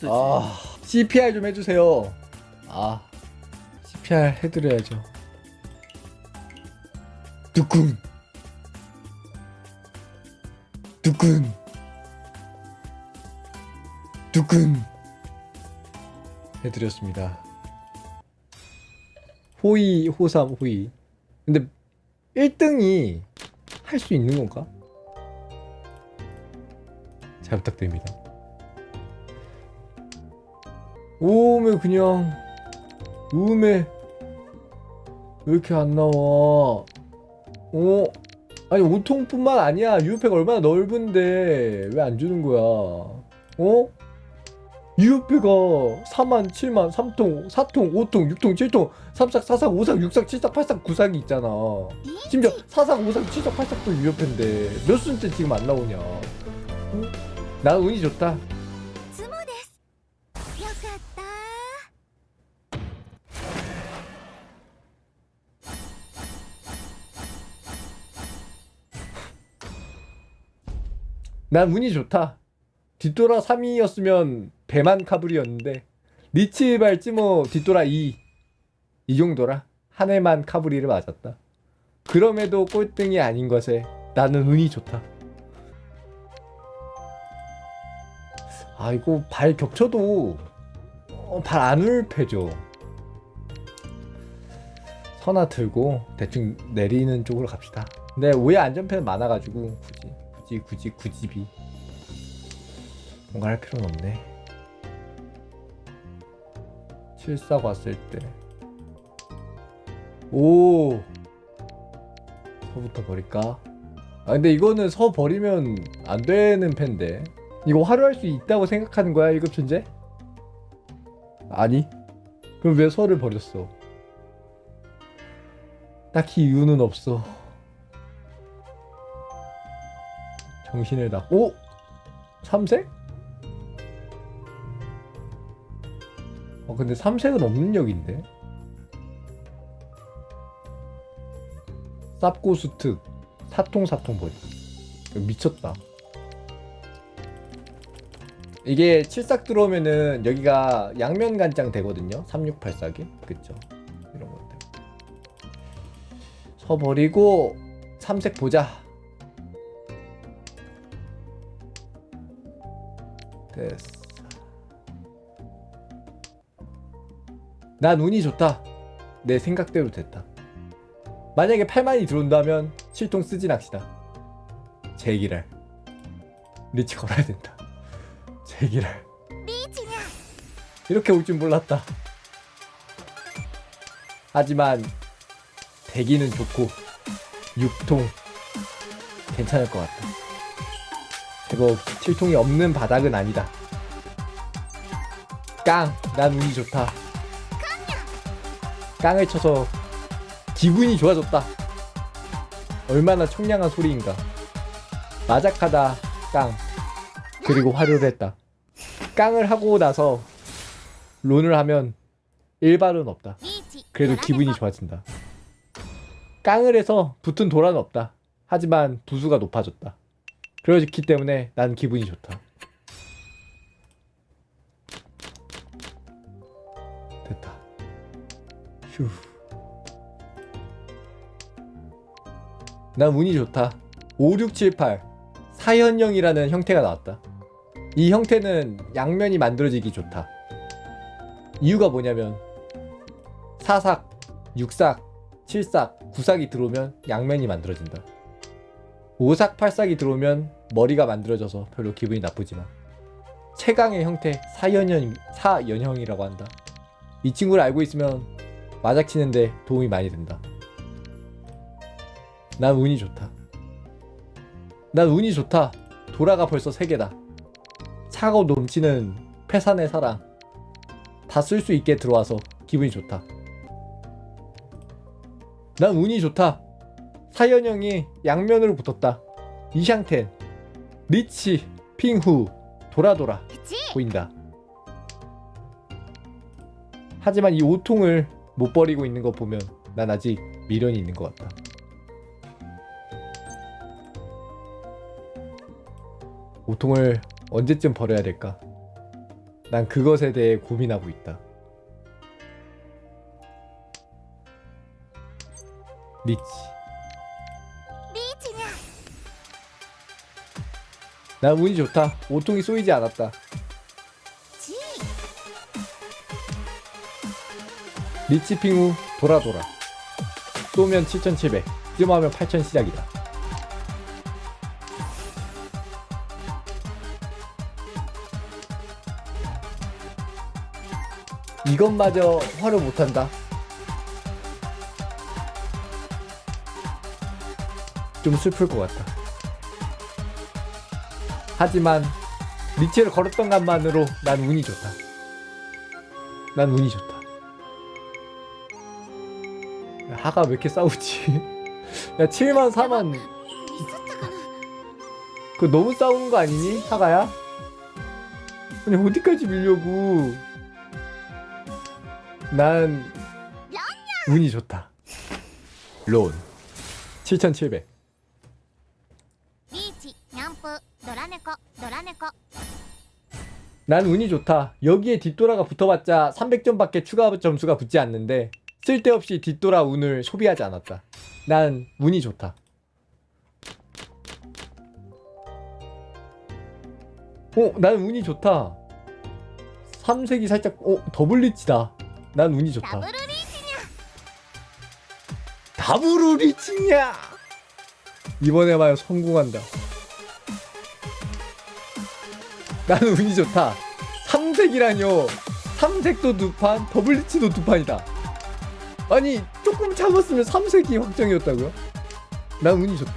쓰지. 아 CPR 좀 해주세요. 아 CPR 해드려야죠. 두근 두근 두근 해드렸습니다. 호의 호삼 호의. 근데 1등이 할 수 있는 건가? 잘 부탁드립니다. 오메 그냥 오메 왜 이렇게 안 나와? 어? 아니 오통뿐만 아니야. 유효팩 얼마나 넓은데 왜 안 주는 거야? 어? 유효팩가 4만 7만 3통 4통 5통 6통 7통 3싹 4싹 5싹 6싹 7싹 8싹 9싹이 있잖아. 심지어 4싹 5싹 7싹 8싹도 유효팩인데 몇 순째 지금 안 나오냐? 어? 나 운이 좋다 난 운이 좋다. 뒷돌아 3위였으면 배만 카브리였는데 리치 발 찌모 뒷돌아 2. 이 정도라. 한 해만 카브리를 맞았다. 그럼에도 꼴등이 아닌 것에 나는 운이 좋다. 아 이거 발 겹쳐도 어, 발안 울패죠. 선화 들고 대충 내리는 쪽으로 갑시다. 근데 오해 안전패는 많아가지고 굳이 굳이 굳이 굳이 비 뭔가 할 필요는 없네. 74 왔을 때. 오. 서부터 버릴까? 아 근데 이거는 서 버리면 안 되는 펜데. 이거 활용할 수 있다고 생각하는 거야 1급 천재? 아니. 그럼 왜 서를 버렸어? 딱히 이유는 없어. 정신을 다. 오! 삼색? 어 근데 삼색은 없는 역인데. 쌉고수 특 사통 사통 버리. 이거 미쳤다. 이게 칠삭 들어오면은 여기가 양면 간장 되거든요. 3684기. 그쵸? 이런 것들. 서 버리고 삼색 보자. 됐어. 난 운이 좋다. 내 생각대로 됐다. 만약에 8만이 들어온다면 7통 쓰지 낚시다. 제기랄. 리치 걸어야 된다. 제기랄. 이렇게 올 줄 몰랐다. 하지만 대기는 좋고 6통 괜찮을 것 같다. 제법 7통이 없는 바닥은 아니다. 깡! 난 운이 좋다. 깡을 쳐서 기분이 좋아졌다. 얼마나 청량한 소리인가. 마작하다 깡. 그리고 화를 했다. 깡을 하고 나서 론을 하면 일발은 없다. 그래도 기분이 좋아진다. 깡을 해서 붙은 도라는 없다. 하지만 부수가 높아졌다. 그렇기 때문에 난 기분이 좋다. 됐다. 휴. 난 운이 좋다. 5, 6, 7, 8. 사현형이라는 형태가 나왔다. 이 형태는 양면이 만들어지기 좋다. 이유가 뭐냐면 사삭, 육삭, 칠삭, 구삭이 들어오면 양면이 만들어진다. 오삭, 팔삭이 들어오면 머리가 만들어져서 별로 기분이 나쁘지만 최강의 형태 사연형, 사연형이라고 한다. 이 친구를 알고 있으면 마작치는데 도움이 많이 된다. 난 운이 좋다. 난 운이 좋다. 도라가 벌써 3개다. 차가워 넘치는 패산의 사랑. 다 쓸 수 있게 들어와서 기분이 좋다. 난 운이 좋다. 사연형이 양면으로 붙었다. 이샹텐, 리치, 핑후, 도라도라 1 보인다. 하지만 이 오통을 못 버리고 있는 거 보면 난 아직 미련이 있는 것 같다. 오통을 언제쯤 버려야 될까? 난 그것에 대해 고민하고 있다. 리치. 난 운이 좋다. 오통이 쏘이지 않았다. 지 리치핑 후 돌아 돌아. 쏘면 7,700. 쯤하면 8,000 시작이다. 이것마저 화를 못한다. 좀 슬플 것 같다. 하지만 리치를 걸었던 것만으로 난 운이 좋다. 난 운이 좋다. 야, 하가 왜 이렇게 싸우지? 야 7만 4만 그 너무 싸우는 거 아니니 하가야? 아니 어디까지 밀려고? 난 운이 좋다. 론 7,700. 난 운이 좋다. 여기에 뒷돌아가 붙어봤자 300점밖에 추가 점수가 붙지 않는데 쓸데없이 뒷돌아 운을 소비하지 않았다. 난 운이 좋다. 어, 난 운이 좋다. 3색이 살짝 어, 더블리치다. 난 운이 좋다. 다브루리치냐? 이번에 봐요 성공한다. 나는 운이 좋다. 삼색이라뇨. 삼색도 두 판, 더블 리치도 두 판이다. 아니 조금 참았으면 삼색이 확정이었다고요? 난 운이 좋다.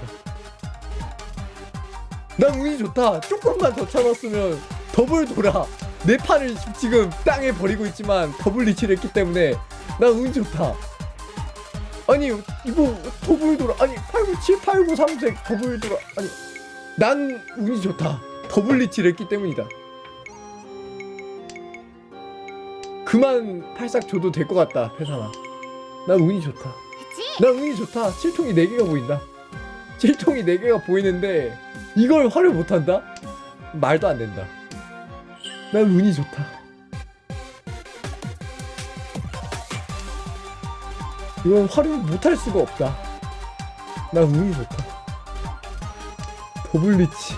난 운이 좋다. 조금만 더 참았으면 더블 돌아. 내 판을 지금 땅에 버리고 있지만 더블 리치를 했기 때문에 난 운이 좋다. 아니 이거 더블 돌아. 아니 897, 893, 3색 더블 돌아. 아니 난 운이 좋다. 더블 리치를 했기 때문이다. 그만 팔싹 줘도 될 것 같다, 패사나. 난 운이 좋다. ち난 운이 좋다. 7통이 4개가 보인다. 7통이 4개가 보이는데 이걸 화를 못한다? 말도 안 된다. 난 운이 좋다. 이건 화를 못할 수가 없다. 난 운이 좋다. 더블리치.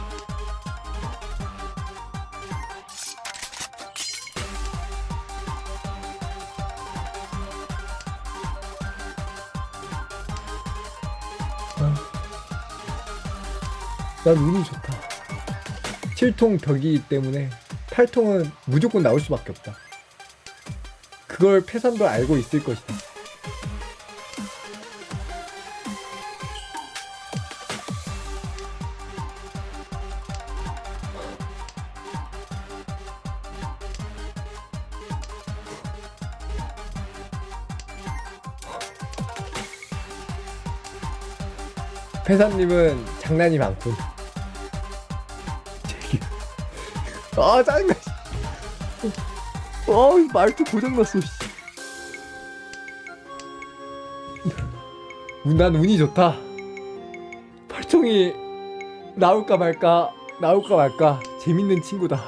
난 운이 좋다. 7통 벽이기 때문에 8통은 무조건 나올 수밖에 없다. 그걸 패산도 알고 있을 것이다. 패사님은 장난이 많군. 아 짜증나. 씨. 아 말투 고장났어. 씨. 난 운이 좋다. 팔통이 나올까 말까 나올까 말까 재밌는 친구다.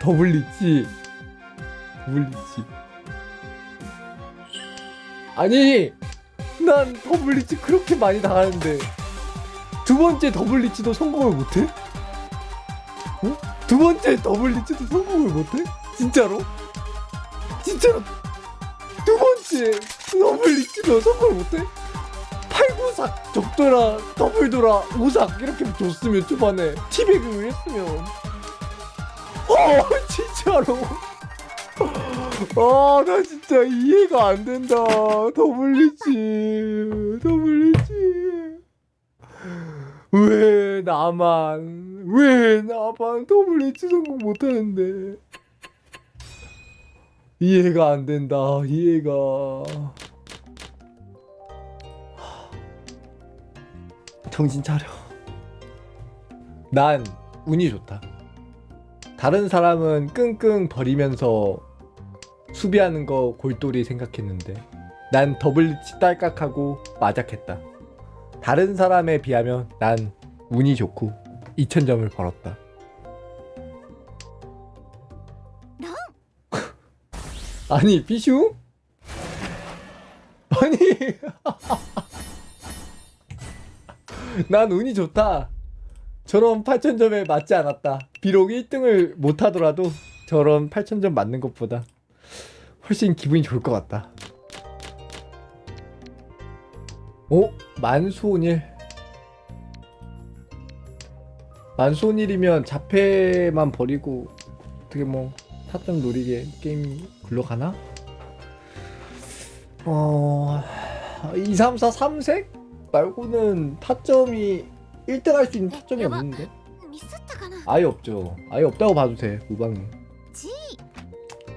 더블리치 더블리치 아니 난 더블리치 그렇게 많이 당하는데 두 번째 더블리치도 성공을 못해? 어? 두 번째 더블리치도 성공을 못해? 진짜로? 진짜로 두 번째 더블리치도 성공을 못해? 8구삭 적돌아 더블돌아 오삭 이렇게 줬으면 초반에 티백을 했으면 어 진짜로 아, 나 진짜 이해가 안 된다. 더블리치, 더블리치. 왜 나만, 왜 나만 더블리치 성공 못하는데. 이해가 안 된다, 이해가. 정신 차려. 난 운이 좋다. 다른 사람은 끙끙 버리면서 수비하는 거 골똘히 생각했는데 난 더블리치 딸깍하고 마작했다. 다른 사람에 비하면 난 운이 좋고 2000점을 벌었다. 아니 비슈? 아니 난 운이 좋다. 저런 8000점에 맞지 않았다. 비록 1등을 못하더라도 저런 8000점 맞는 것보다 훨씬 기분이 좋을 것 같다. 어? 오? 만수온일 만수온일이면 자폐만 버리고 어떻게 뭐 타점 노리게 게임 굴러가나? 어... 2, 3, 4, 3색? 말고는 타점이 1등 할 수 있는 타점이 없는데? 아예 없죠 아예 없다고 봐도 돼 우방님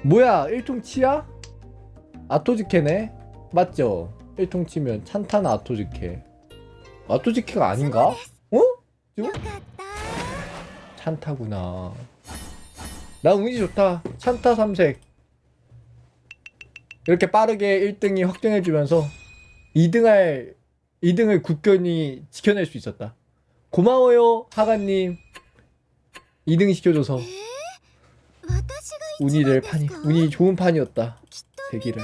뭐야 일종 치야? 아토지케네? 맞죠? 1통 치면 찬타나 아토지케. 아토지케가 아닌가? 어? 지금? 찬타구나. 나 운이 좋다. 찬타 삼색. 이렇게 빠르게 1등이 확정해주면서 2등할 2등을 굳건히 지켜낼 수 있었다. 고마워요 하가님. 2등 시켜줘서 운이를 판이 운이 좋은 판이었다. 세기를.